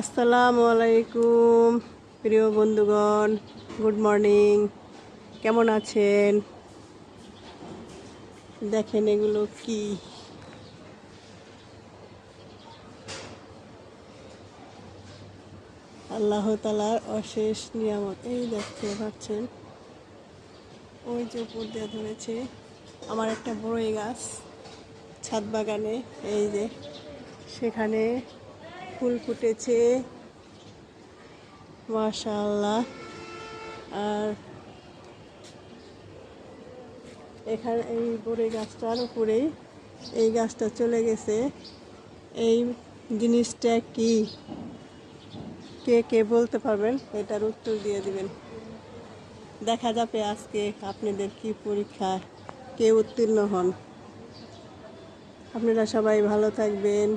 আসসালামু আলাইকুম, প্রিয় বন্ধুগণ, গুড মর্নিং। কেমন আছেন? দেখেন এগুলো কি। আল্লাহ তালার অশেষ নিয়ামত। এই দেখতে পাচ্ছেন? ওই যে উপর দিয়ে ধরেছে আমার একটা বড়ই গাছ, ছাদ বাগানে। এই যে, সেখানে ফুল ফুটেছে। মাশাআল্লাহ। আর এখানে এই বড়ই গাছটার উপরেই এই গাছটা চলে গেছে। এই জিনিসটা কি? কে কে বলতে পারবেন? এটার উত্তর দিয়ে দিবেন। দেখা যাবে আজকে আপনাদের কি পরীক্ষা, কে উত্তীর্ণ হন। আপনারা সবাই ভালো থাকবেন।